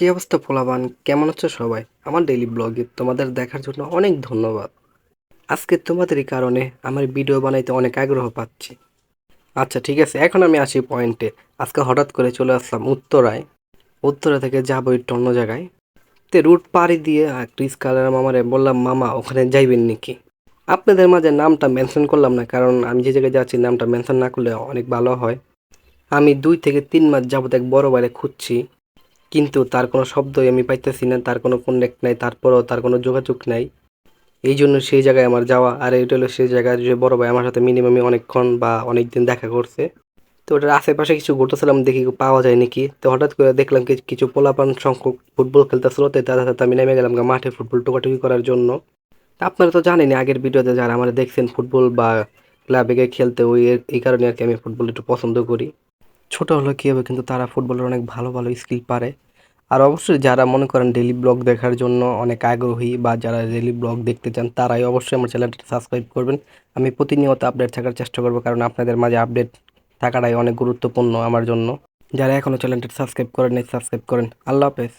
কি অবস্থা পোলাবান কেমন আছো সবাই? আমার ডেইলি ব্লগে তোমাদের দেখার জন্য অনেক ধন্যবাদ। আজকে তোমাদেরই কারণে আমার ভিডিও বানাইতে অনেক আগ্রহ পাচ্ছি। আচ্ছা ঠিক আছে, এখন আমি আসি পয়েন্টে আজকে হঠাৎ করে চলে আসলাম উত্তরায়। উত্তরা থেকে যাব একটু অন্য জায়গায়। তে রুট পাড়ি দিয়ে ক্রিস কালার মামারে বললাম, মামা, ওখানে যাইবেন নাকি? আপনাদের মাঝে নামটা মেনশন করলাম না, কারণ আমি যে জায়গায় যাচ্ছি নামটা মেনশন না করলে অনেক ভালো হয়। আমি দুই থেকে তিন মাস যাবত এক বড় বাইরে খুঁজছি। কিন্তু তার কোনো শব্দই আমি পাইতেছি না, তার কোনো কন্ট্যাক্ট নাই, তারপরও তার কোনো যোগাযোগ নাই। এই জন্য সেই জায়গায় আমার যাওয়া, আর এটা হলো সেই জায়গায় যে বড় ভাই আমার সাথে মিনিমামে অনেকক্ষণ বা অনেক দিন দেখা করছে। তো ওটার আশেপাশে কিছু ঘুরতেছিলাম দেখি পাওয়া যায় নাকি। তো হঠাৎ করে দেখলাম কিছু পোলাপান সংখ্যক ফুটবল খেলতেছিল, তো তাদের সাথে আমি নেমে গেলাম মাঠে ফুটবল টোকাটুকি করার জন্য। তা আপনারা তো জানেনই, আগের ভিডিওতে যারা আমার দেখছেন ফুটবল বা ক্লাবে খেলতে, ওই এই কারণে আর কি আমি ফুটবল একটু পছন্দ করি। ছোট হলে কী হবে, কিন্তু তারা ফুটবলের অনেক ভালো ভালো স্কিল পারে। আর অবশ্যই যারা মনে করেন ডেলি ব্লগ দেখার জন্য অনেক আগ্রহী বা যারা ডেলি ব্লগ দেখতে চান, তারাই অবশ্যই আমার চ্যানেলটি সাবস্ক্রাইব করবেন। আমি প্রতিনিয়ত আপডেট থাকার চেষ্টা করব, কারণ আপনাদের মাঝে আপডেট থাকাটাই অনেক গুরুত্বপূর্ণ আমার জন্য। যারা এখনও চ্যানেলটি সাবস্ক্রাইব করেন সাবস্ক্রাইব করেন। আল্লাহ হাফেজ।